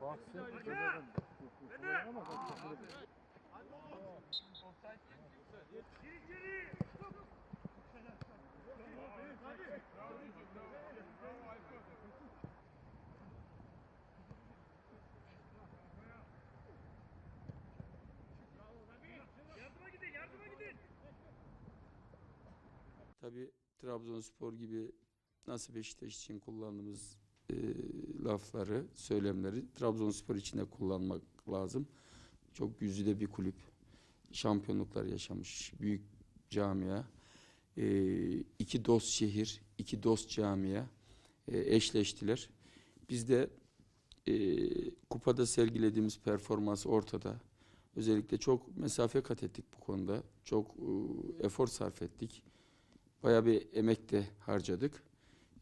Bak. Tabii Trabzonspor gibi nasıl Beşiktaş için kullandığımız e, lafları, söylemleri Trabzonspor için de kullanmak lazım. Çok güzide bir kulüp. Şampiyonluklar yaşamış. Büyük camia. E, iki dost şehir, iki dost camia e, eşleştiler. Biz de e, kupada sergilediğimiz performans ortada. Özellikle çok mesafe kat ettik bu konuda. Çok e, efor sarf ettik. Bayağı bir emek de harcadık.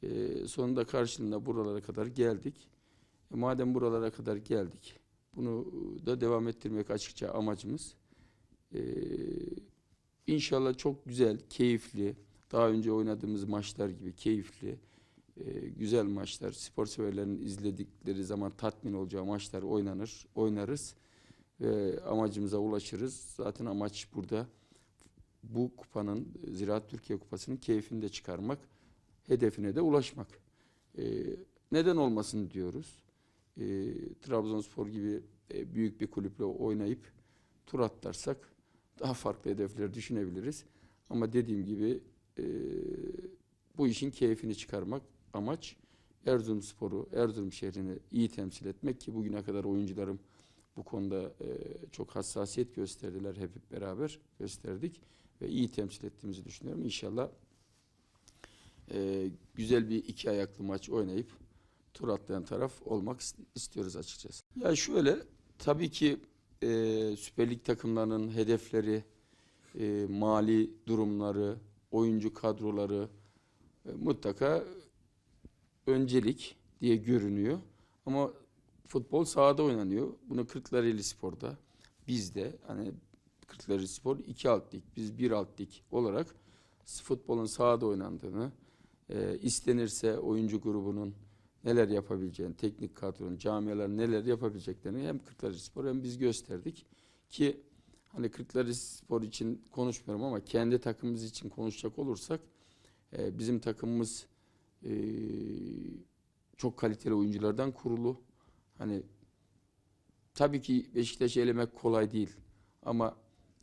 Ee, sonunda karşılığında buralara kadar geldik. E, madem buralara kadar geldik, bunu da devam ettirmek açıkça amacımız. Ee, inşallah çok güzel, keyifli, daha önce oynadığımız maçlar gibi keyifli, e, güzel maçlar, spor severlerin izledikleri zaman tatmin olacağı maçlar oynanır, oynarız ve amacımıza ulaşırız. Zaten amaç burada bu kupanın Ziraat Türkiye Kupası'nın keyfini de çıkarmak, hedefine de ulaşmak. Ee, neden olmasın diyoruz. Ee, Trabzonspor gibi e, büyük bir kulüple oynayıp tur atlarsak daha farklı hedefler düşünebiliriz. Ama dediğim gibi e, bu işin keyfini çıkarmak amaç Erzurumspor'u, Erzurum şehrini iyi temsil etmek ki bugüne kadar oyuncularım bu konuda e, çok hassasiyet gösterdiler hep beraber gösterdik ve iyi temsil ettiğimizi düşünüyorum. İnşallah e, güzel bir iki ayaklı maç oynayıp tur atlayan taraf olmak ist- istiyoruz açıkçası. Ya şöyle tabii ki e, Süper Lig takımlarının hedefleri, e, mali durumları, oyuncu kadroları e, mutlaka öncelik diye görünüyor. Ama futbol sahada oynanıyor. Bunu Kırklareli Spor'da bizde hani Kırklareli Spor iki alt lig, biz bir alt lig olarak futbolun sahada oynandığını, e, istenirse oyuncu grubunun neler yapabileceğini, teknik kadronun, camiaların neler yapabileceklerini hem Kırklareli Spor hem biz gösterdik ki hani Kırklareli Spor için konuşmuyorum ama kendi takımımız için konuşacak olursak e, bizim takımımız e, çok kaliteli oyunculardan kurulu. Hani tabii ki Beşiktaş'ı elemek kolay değil ama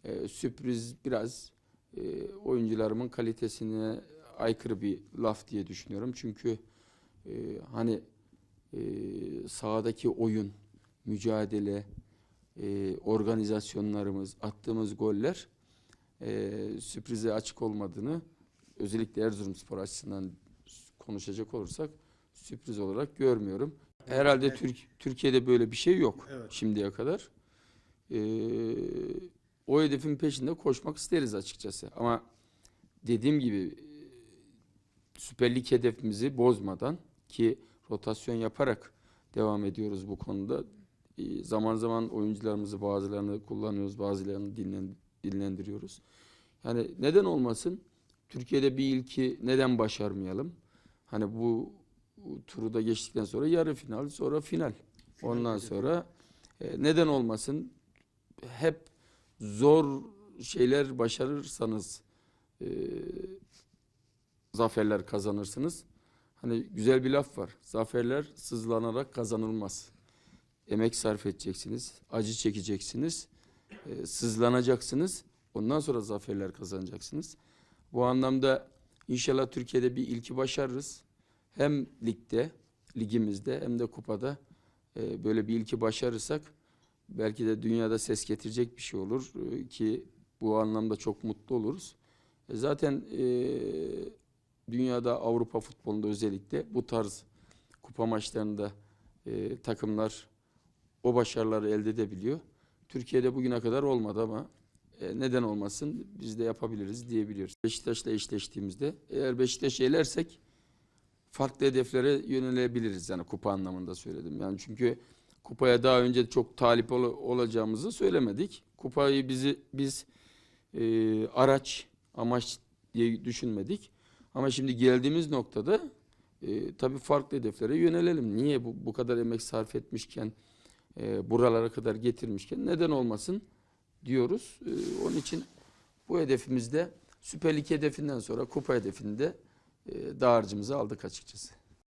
e, sürpriz biraz e, oyuncularımın kalitesine aykırı bir laf diye düşünüyorum. Çünkü e, hani e, sahadaki oyun, mücadele, e, organizasyonlarımız, attığımız goller e, sürprize açık olmadığını özellikle Erzurumspor açısından konuşacak olursak sürpriz olarak görmüyorum. Herhalde Türk Türkiye'de böyle bir şey yok Evet. şimdiye kadar. Ee, o hedefin peşinde koşmak isteriz açıkçası. Ama dediğim gibi Süper Lig hedefimizi bozmadan ki rotasyon yaparak devam ediyoruz bu konuda. Ee, zaman zaman oyuncularımızı bazılarını kullanıyoruz, bazılarını dinlen, dinlendiriyoruz. Yani neden olmasın? Türkiye'de bir ilki neden başarmayalım? Hani bu, bu turu da geçtikten sonra yarı final, sonra final. Ondan sonra e, neden olmasın? Hep zor şeyler başarırsanız e, zaferler kazanırsınız. Hani güzel bir laf var. Zaferler sızlanarak kazanılmaz. Emek sarf edeceksiniz, acı çekeceksiniz, e, sızlanacaksınız. Ondan sonra zaferler kazanacaksınız. Bu anlamda inşallah Türkiye'de bir ilki başarırız. Hem ligde, ligimizde hem de kupada e, böyle bir ilki başarırsak belki de dünyada ses getirecek bir şey olur e, ki bu anlamda çok mutlu oluruz. E, zaten e, dünyada Avrupa futbolunda özellikle bu tarz kupa maçlarında e, takımlar o başarıları elde edebiliyor. Türkiye'de bugüne kadar olmadı ama e, neden olmasın biz de yapabiliriz diyebiliyoruz. Beşiktaş'la eşleştiğimizde eğer Beşiktaş'ı elersek farklı hedeflere yönelebiliriz yani kupa anlamında söyledim. Yani çünkü kupaya daha önce çok talip ol- olacağımızı söylemedik. Kupayı bizi biz e, araç amaç diye düşünmedik. Ama şimdi geldiğimiz noktada e, tabii farklı hedeflere yönelelim. Niye bu, bu kadar emek sarf etmişken e, buralara kadar getirmişken neden olmasın diyoruz. E, onun için bu hedefimizde Süper Lig hedefinden sonra kupa hedefinde e, dağarcığımızı aldık açıkçası.